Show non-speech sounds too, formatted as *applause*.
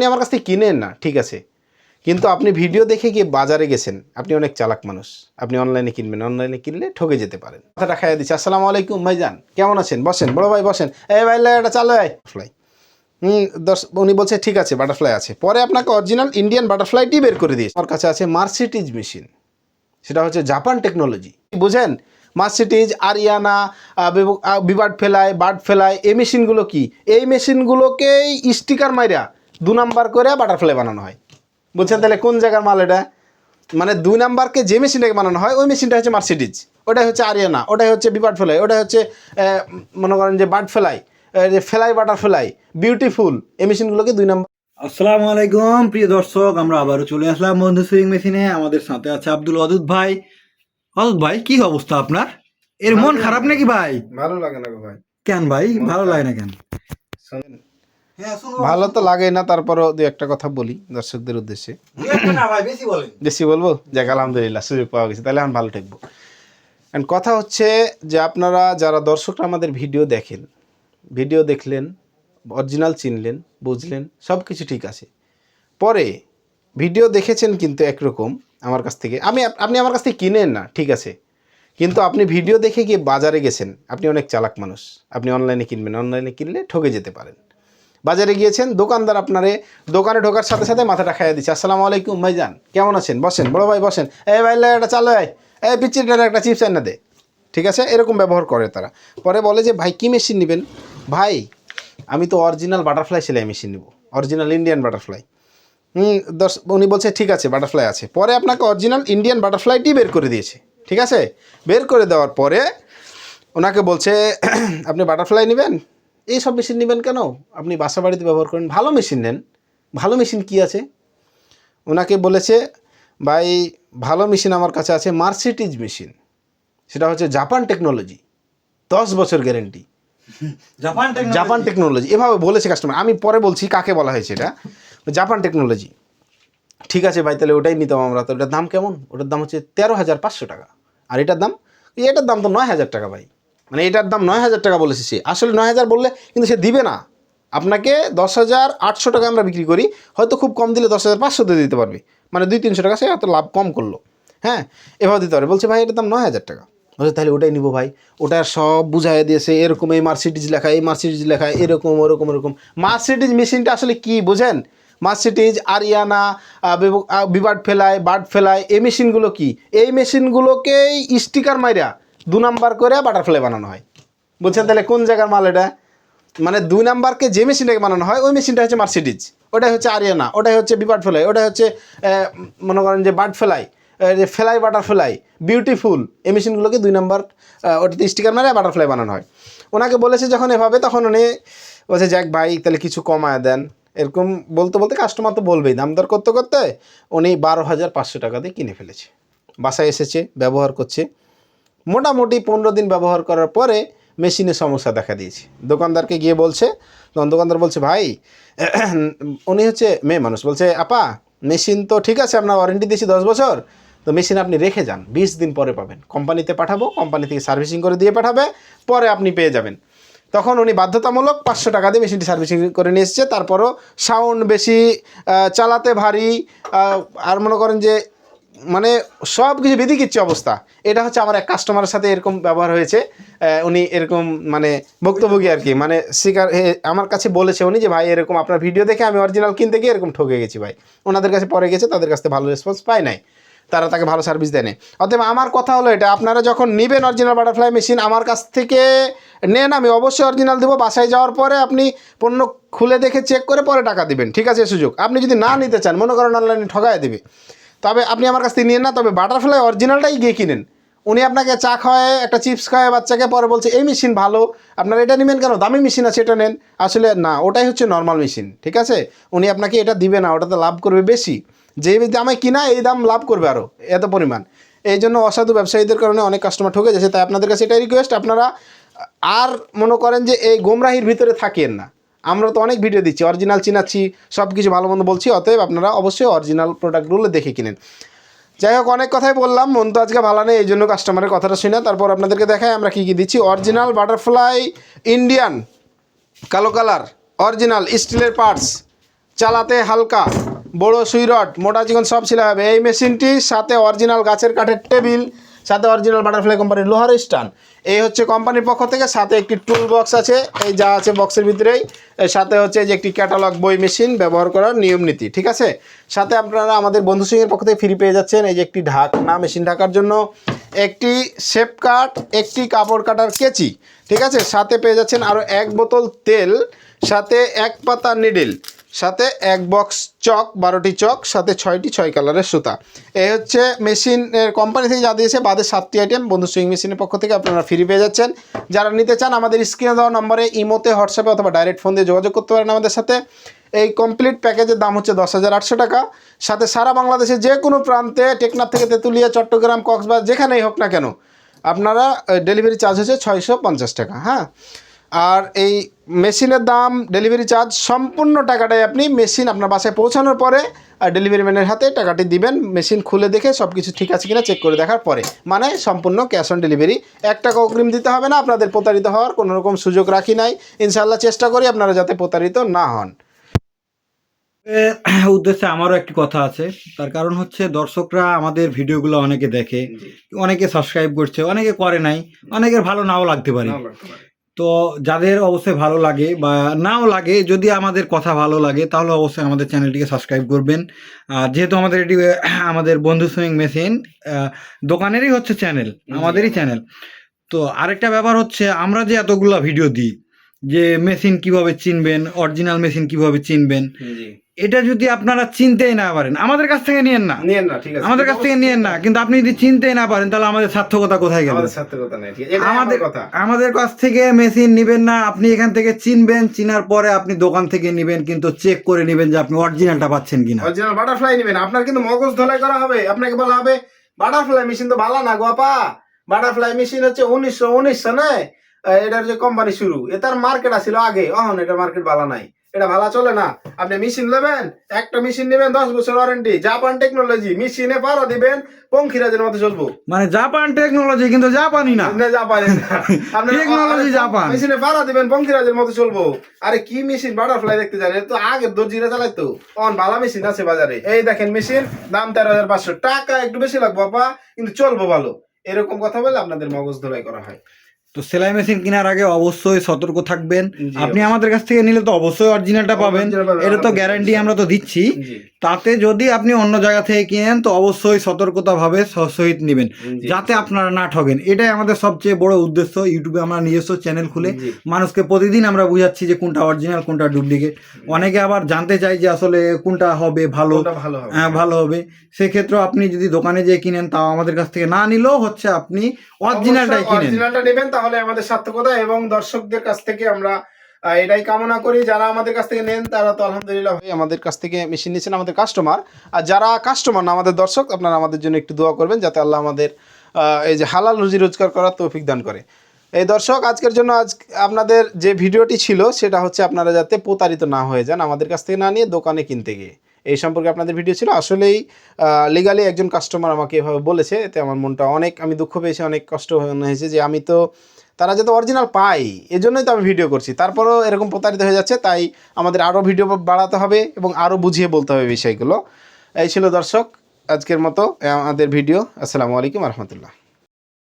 আপনি আমার কাছ থেকে কিনেন না, ঠিক আছে। কিন্তু আপনি ভিডিও দেখে গিয়ে বাজারে গেছেন, আপনি অনেক চালাক মানুষ। আপনি অনলাইনে কিনবেন, অনলাইনে কিনলে ঠকে যেতে পারেন। কথাটা খাইয়া দিচ্ছি। আসসালামু আলাইকুম ভাই যান কেমন আছেন? বসেন, বড় ভাই বসেন। এই ভাই এটা চালো ফ্লাই হুম দশ উনি বলছে, ঠিক আছে বাটারফ্লাই আছে। পরে আপনাকে অরিজিনাল ইন্ডিয়ান বাটারফ্লাইটি বের করে দিয়েছে। আমার কাছে আছে মার্সিটিজ মেশিন সেটা হচ্ছে জাপান টেকনোলজি বুঝেন? মার্সিটিজ আরিয়ানা বিবার্ড ফেলায়, বার্ড ফেলায়, এই মেশিনগুলো কি? এই মেশিনগুলোকেই স্টিকার মাইরা দু নাম্বার করে বাটারফ্লাই বানানো হয়। বুঝছেন? তাহলে কোন জায়গার মাল এটা? মানে দুই নাম্বারকে যে মেশিনটাকে বানানো হয় ওই মেশিনটা হচ্ছে মার্সিডিজ ওটাই হচ্ছে আরিয়ানা ওটাই হচ্ছে বিবার্ড ফেলাই ওটাই হচ্ছে মনে করেন যে বার্ড ফেলাই আহ, যে ফেলাই বাটারফ্লাই বিউটিফুল এই মেশিনগুলোকে দুই নাম্বার আসসালামু আলাইকুম প্রিয় দর্শক আমরা আবারও চলে আসলাম বন্ধু সুইং মেশিনে। আমাদের সাথে আছে আব্দুল অদুত ভাই। অদুত ভাই কি অবস্থা আপনার? এর মন খারাপ নাকি ভাই? ভালো লাগে না ভাই। কেন ভাই? ভালো লাগে না কেন? ভালো তো লাগে না তারপরও দু একটা কথা বলি দর্শকদের উদ্দেশ্যে। বেশি বেশি বলব? যাক আলহামদুলিল্লাহ সুযোগ পাওয়া গেছে তাহলে আমি ভালো থাকব। And কথা হচ্ছে যে আপনারা যারা দর্শকরা আমাদের ভিডিও দেখেন ভিডিও দেখলেন অরিজিনাল চিনলেন বুঝলেন সব কিছু ঠিক আছে। পরে ভিডিও দেখেছেন কিন্তু একরকম আমার কাছ থেকে। আমি আপনি আমার কাছ থেকে কিনেন না ঠিক আছে। কিন্তু আপনি ভিডিও দেখে গিয়ে বাজারে গেছেন আপনি অনেক চালাক মানুষ আপনি অনলাইনে কিনবেন অনলাইনে কিনলে ঠকে যেতে পারেন। বাজারে গিয়েছেন, দোকানদার আপনারে দোকানে ঢোকার সাথে সাথে মাথাটা খাইয়ে দিচ্ছে। আসসালামু আলাইকুম ভাইজান, কেমন আছেন? বসেন, বড় ভাই বসেন। এই ভাই একটা চালো এই এই পিচিটার একটা চিপস এনে দে। ঠিক আছে? এরকম ব্যবহার করে তারা। পরে বলে যে, ভাই, কী মেশিন নেবেন? ভাই, আমি তো অরিজিনাল বাটারফ্লাই সেলাই মেশিন নেব, অরিজিনাল ইন্ডিয়ান বাটারফ্লাই। হুম দশ উনি বলছে, ঠিক আছে, বাটারফ্লাই আছে। পরে আপনাকে অরিজিনাল ইন্ডিয়ান বাটারফ্লাইটি বের করে দিয়েছে। ঠিক আছে? বের করে দেওয়ার পরে ওনাকে বলছে, *clears throat* আপনি বাটারফ্লাই নেবেন? এই সব মেশিন নেবেন কেন? আপনি বাসা বাড়িতে ব্যবহার করেন। ভালো মেশিন নেন। ভালো মেশিন কি আছে? ওনাকে বলেছে ভাই ভালো মেশিন আমার কাছে আছে মার্সিটিজ মেশিন। সেটা হচ্ছে জাপান টেকনোলজি। দশ বছর গ্যারেন্টি। Japan Japan technology. এভাবে বলেছে কাস্টমার আমি পরে বলছি কাকে বলা হয়েছে এটা। Japan technology. ঠিক আছে ভাই তাহলে ওটাই নিতাম আমরা। তো ওটার দাম কেমন? ওটার দাম হচ্ছে তেরো হাজার পাঁচশো টাকা। আর এটার দাম? এটার দাম তো নয় হাজার টাকা ভাই। মানে এটার দাম নয় হাজার টাকা বলেছে সে। আসলে নয় হাজার বললে কিন্তু সে দিবে না। আপনাকে দশ হাজার আটশো টাকা আমরা বিক্রি করি হয়তো খুব কম দিলে দশ হাজার পাঁচশোতে দিতে পারবে। মানে দুই তিনশো টাকা সে এত লাভ কম করল। হ্যাঁ এভাবে দিতে পারে বলছে ভাই এটার দাম নয় হাজার টাকা। বলছে তাহলে ওটাই নিবো ভাই। ওটা সব বুঝাই দিয়েছে এরকম এই মার্সিডিজ লেখা এই মার্সিডিজ লেখা এরকম ওরকম ওরকম। মার্সিডিজ মেশিনটা আসলে কি বোঝেন? মার্সিডিজ আরিয়ানা আহ, বিব- আহ, বিবার্ড ফেলায় বার্ড ফেলায় এই মেশিনগুলো কি? এই মেশিনগুলোকেই স্টিকার মাইরা দু নাম্বার করে বাটারফ্লাই বানানো হয়। বুঝছেন? তাহলে কোন জায়গার মাল এটা? মানে দুই নাম্বারকে যে মেশিনটাকে বানানো হয়, ওই মেশিনটা হচ্ছে মার্সিডিজ ওটাই হচ্ছে আরিয়ানা ওটাই হচ্ছে বিবার্ড ফেলাই ওটাই হচ্ছে মনে করেন যে বার্ড ফেলাই যে ফেলাই বাটারফ্লাই বিউটিফুল এই মেশিনগুলোকে দুই নাম্বার ওটাতে স্টিকার মারে বাটারফ্লাই বানানো হয়। ওনাকে বলেছে যখন এভাবে, তখন উনি বলছে, যাক ভাই, তাহলে কিছু কমায় দেন। এরকম বলতে বলতে কাস্টমার তো বলবেই। দাম দর করতে করতে উনি বারো হাজার পাঁচশো টাকা দিয়ে কিনে ফেলেছে। বাসায় এসেছে, ব্যবহার করছে। মোটামুটি পনেরো দিন ব্যবহার করার পরে মেশিনে সমস্যা দেখা দিয়েছে। দোকানদারকে গিয়ে বলছে, তখন দোকানদার বলছে, ভাই, *clears throat* উনি হচ্ছে মেয়ে মানুষ। বলছে, আপা, মেশিন তো ঠিক আছে আপনার ওয়ারেন্টি দিয়েছি দশ বছর, তো মেশিন আপনি রেখে যান, বিশ দিন পরে পাবেন। কোম্পানিতে পাঠাবো, কোম্পানি থেকে সার্ভিসিং করে দিয়ে পাঠাবে, পরে আপনি পেয়ে যাবেন। তখন উনি বাধ্যতামূলক পাঁচশো টাকা দিয়ে মেশিনটি সার্ভিসিং করে নিয়ে এসেছে। তারপরও সাউন্ড বেশি চালাতে ভারী আর মনে করেন যে মানে সব কিছু বিধিকিচ্ছি অবস্থা। এটা হচ্ছে আমার এক কাস্টমারের সাথে এরকম ব্যবহার হয়েছে। উনি এরকম মানে ভুক্তভোগী আর কি। মানে শিকার আমার কাছে বলেছে উনি যে, ভাই, এরকম আপনার ভিডিও দেখে আমি অরিজিনাল কিনতে গিয়ে এরকম ঠকে গেছি ভাই। ওনাদের কাছে পরে গেছে, তাদের কাছে ভালো রেসপন্স পায় নাই। তারা তাকে ভালো সার্ভিস দেয়। অতএব আমার কথা হলো এটা, আপনারা যখন নেবেন অরিজিনাল বাটারফ্লাই মেশিন আমার কাছ থেকে নেন, আমি অবশ্যই অরিজিনাল দেবো। বাসায় যাওয়ার পরে আপনি পণ্য খুলে দেখে চেক করে পরে টাকা দিবেন। ঠিক আছে, সুযোগ। আপনি যদি না নিতে চান, মনে করেন অনলাইনে ঠকায় দেবে। তবে আপনি আমার কাছ থেকে নিন না, তবে বাটারফ্লাই অরিজিনালটাই গিয়ে কিনেন। উনি আপনাকে চা খাওয়ায়, একটা চিপস খাওয়ায়, বাচ্চাকে পরে বলছে, এই মেশিন ভালো, আপনারা এটা নেবেন কেন? দামি মেশিন আছে, এটা নেন। আসলে না, ওটাই হচ্ছে নর্মাল মেশিন ঠিক আছে? উনি আপনাকে এটা দিবে না, ওটাতে লাভ করবে বেশি। যে দামে কিনা, এই দাম লাভ করবে আরও এত পরিমাণ। এই জন্য অসাধু ব্যবসায়ীদের কারণে অনেক কাস্টমার ঠকে যাচ্ছে, তাই আপনাদের কাছে এটাই রিকোয়েস্ট আপনারা আর মনে করেন যে এই গোমরাহির ভিতরে থাকেন না। আমরা তো অনেক ভিডিও দিচ্ছি অরিজিনাল চিনাচ্ছি সব কিছু ভালো মন্দ বলছি, অতএব আপনারা অবশ্যই অরিজিনাল প্রোডাক্টগুলো দেখে কিনেন। যাই হোক, অনেক কথাই বললাম, মন তো আজকে ভালো নেই এই জন্য কাস্টমারের কথাটা শুনে তারপর আপনাদেরকে দেখাই আমরা কী কী দিচ্ছি। অরিজিনাল বাটারফ্লাই ইন্ডিয়ান কালো কালার অরিজিনাল স্টিলের পার্টস চালাতে হালকা, বড় সুইরট মোটা চিকন সব ছিল হবে। এই মেশিনটি সাথে অরিজিনাল গাছের কাঠের টেবিল সাথে অরিজিনাল বাটারফ্লাই কোম্পানির লোহার স্টান। এই হচ্ছে কোম্পানির পক্ষ থেকে সাথে একটি টুল বক্স আছে, এই যা আছে বক্সের ভিতরেই। সাথে হচ্ছে যে একটি ক্যাটালগ বই মেশিন ব্যবহার করার নিয়ম নীতি, ঠিক আছে? সাথে আপনারা আমাদের বন্ধু সিংয়ের পক্ষ থেকে ফ্রি পেয়ে যাচ্ছেন, এই যে একটি ঢাকনা মেশিন ঢাকার জন্য। একটি শেপ কাট একটি কাপড় কাটার কেচি, ঠিক আছে? সাথে পেয়ে যাচ্ছেন আরও এক বোতল তেল, সাথে এক পাতা নিডেল সাথে এক বক্স চক, বারোটি চক, সাথে ছয়টি ছয় কালারের সুতা। এই হচ্ছে মেশিনের কোম্পানি থেকে যা দিয়েছে, বাদে সাতটি আইটেম বন্ধু সুইং মেশিনের পক্ষ থেকে আপনারা ফ্রি পেয়ে যাচ্ছেন। যারা নিতে চান, আমাদের স্ক্রিনে দেওয়া নম্বরে ইমোতে, হোয়াটসঅ্যাপে অথবা ডাইরেক্ট ফোন দিয়ে যোগাযোগ করতে পারেন আমাদের সাথে। এই কমপ্লিট প্যাকেজের দাম হচ্ছে দশ হাজার আটশো টাকা। সাথে সারা বাংলাদেশে যে কোনো প্রান্তে, টেকনাফ থেকে তেঁতুলিয়া, চট্টগ্রাম, কক্সবাজার, যেখানেই হোক না কেন, আপনারা ডেলিভারি চার্জ হচ্ছে ছয়শো পঞ্চাশ টাকা হ্যাঁ? আর এই মেশিনের দাম ডেলিভারি চার্জ সম্পূর্ণ টাকাটাই আপনি মেশিন আপনার বাসায় পৌঁছানোর পরে আর ডেলিভারি ম্যানের হাতে টাকাটি দিবেন। মেশিন খুলে দেখে সব কিছু ঠিক আছে কিনা চেক করে দেখার পরে। মানে সম্পূর্ণ ক্যাশ অন ডেলিভারি এক টাকা অগ্রিম দিতে হবে না আপনাদের প্রতারিত হওয়ার কোনো রকম সুযোগ রাখি নাই। ইনশাল্লাহ চেষ্টা করি আপনারা যাতে প্রতারিত না হন। উদ্দেশ্যে আমারও একটি কথা আছে। তার কারণ হচ্ছে দর্শকরা আমাদের ভিডিওগুলো অনেকে দেখে অনেকে সাবস্ক্রাইব করছে অনেকে করে নাই অনেকের ভালো নাও লাগতে পারে। তো যাদের অবশ্যই ভালো লাগে বা নাও লাগে যদি আমাদের কথা ভালো লাগে তাহলে অবশ্যই আমাদের চ্যানেলটিকে সাবস্ক্রাইব করবেন। আর যেহেতু আমাদের এটি আমাদের বন্ধু সুইং মেশিন দোকানেরই হচ্ছে চ্যানেল আমাদেরই চ্যানেল। তো আরেকটা ব্যাপার হচ্ছে আমরা যে এতগুলো ভিডিও দিই যে মেশিন কীভাবে চিনবেন অরিজিনাল মেশিন কীভাবে চিনবেন এটা যদি আপনারা চিনতেই না পারেন আমাদের কাছ থেকে নিয়েন না। নিয়েন না ঠিক আছে। আমাদের কাছ থেকে নিয়েন না কিন্তু আপনি যদি চিনতেই না পারেন তাহলে আমাদের সার্থকতা কোথায় গেল? আমাদের সার্থকতা নেই ঠিক আছে। আমাদের কথা। আমাদের কাছ থেকে মেশিন নিবেন না আপনি এখান থেকে চিনবেন চিনার পরে আপনি দোকান থেকে নিবেন কিন্তু চেক করে নেবেন যে আপনি অরিজিনালটা পাচ্ছেন কিনা। অরিজিনাল বাটারফ্লাই নেবেন আপনার কিন্তু মগজ ধলাই করা হবে আপনাকে বলা হবে বাটারফ্লাই মেশিন তো ভালো না গোপা বাটারফ্লাই মেশিন হচ্ছে উনিশশো উনিশশো নয় এটার যে কোম্পানি শুরু এটার মার্কেট আছিল আগে। অহন এটা মার্কেট ভালো নাই। এটা ভালো চলে না। আপনি মেশিন নেবেন একটা মেশিন নেবেন দশ বছর ওয়ারেন্টি জাপান টেকনোলজি মেশিনে পারা দিবেন পঙ্খিরাজের মতো চলবো। মানে জাপান টেকনোলজি কিন্তু জাপানি না। না জাপান *laughs* আপনি Technology জাপান। মেশিনে পারা দিবেন পঙ্খিরাজের মতো চলবো। আরে কি মেশিন বাটারফ্লাই দেখতে জানেন তো আগে দর্জিরা চালাইতো। অন ভালো মেশিন আছে বাজারে। এই দেখেন মেশিন দাম তেরো হাজার পাঁচশো। টাকা একটু বেশি লাগবে বাবা কিন্তু চলবো ভালো। এরকম কথা বলে আপনাদের মগজ ধোলাই করা হয়। তো সেলাই মেশিন কেনার আগে অবশ্যই সতর্ক থাকবেন। আপনি আমাদের কাছ থেকে নিলে তো অবশ্যই অরিজিনালটা পাবেন। এটা তো গ্যারান্টি আমরা তো দিচ্ছি। তাতে যদি আপনি অন্য জায়গা থেকে কিনেন তো অবশ্যই সতর্কতাভাবে স- সহিত নেবেন। যাতে আপনারা না ঠগেন। এটাই আমাদের সবচেয়ে বড় উদ্দেশ্য। ইউটিউবে আমরা নিজস্ব চ্যানেল খুলে মানুষকে প্রতিদিন আমরা বুঝাচ্ছি যে কোনটা অরিজিনাল কোনটা ডুপ্লিকেট অনেকে আবার জানতে চাই যে আসলে কোনটা হবে ভালো হ্যাঁ ভালো হবে। সেক্ষেত্রে আপনি যদি দোকানে যেয়ে কিনেন তাও আমাদের কাছ থেকে না নিলেও হচ্ছে আপনি অরিজিনালটাই কিনেন। তাহলে আমাদের সার্থকতা এবং দর্শকদের কাছ থেকে আমরা এটাই কামনা করি। যারা আমাদের কাছ থেকে নেন, তারা তো আলহামদুলিল্লাহ ভাই আমাদের কাছ থেকে মেশিন নিয়েছেন আমাদের কাস্টমার আর যারা কাস্টমার না, আমাদের দর্শক, আপনারা আমাদের জন্য একটু দোয়া করবেন যাতে আল্লাহ আমাদের এই যে হালাল রুজি রোজগার করার তৌফিক দান করে। এই দর্শক, আজকের জন্য আজ আপনাদের যে ভিডিওটি ছিল, সেটা হচ্ছে আপনারা যাতে প্রতারিত না হয়ে যান, আমাদের কাছ থেকে না নিয়ে দোকানে কিনতে গিয়ে। এই সম্পর্কে আপনাদের ভিডিও ছিল। আসলেই লিগালি একজন কাস্টমার আমাকে এভাবে বলেছে, এতে আমার মনটা অনেক, আমি দুঃখ পেয়েছি, অনেক কষ্ট হয়েছে যে আমি তো, তারা যাতে অরিজিনাল পাই এজন্যই তো আমি ভিডিও করছি। তারপরও এরকম প্রতারিত হয়ে যাচ্ছে, তাই আমাদের আরও ভিডিও বাড়াতে হবে এবং আরও বুঝিয়ে বলতে হবে বিষয়গুলো। এই ছিল দর্শক, আজকের মতো আমাদের ভিডিও আসসালামু আলাইকুম রহমতুল্লাহ।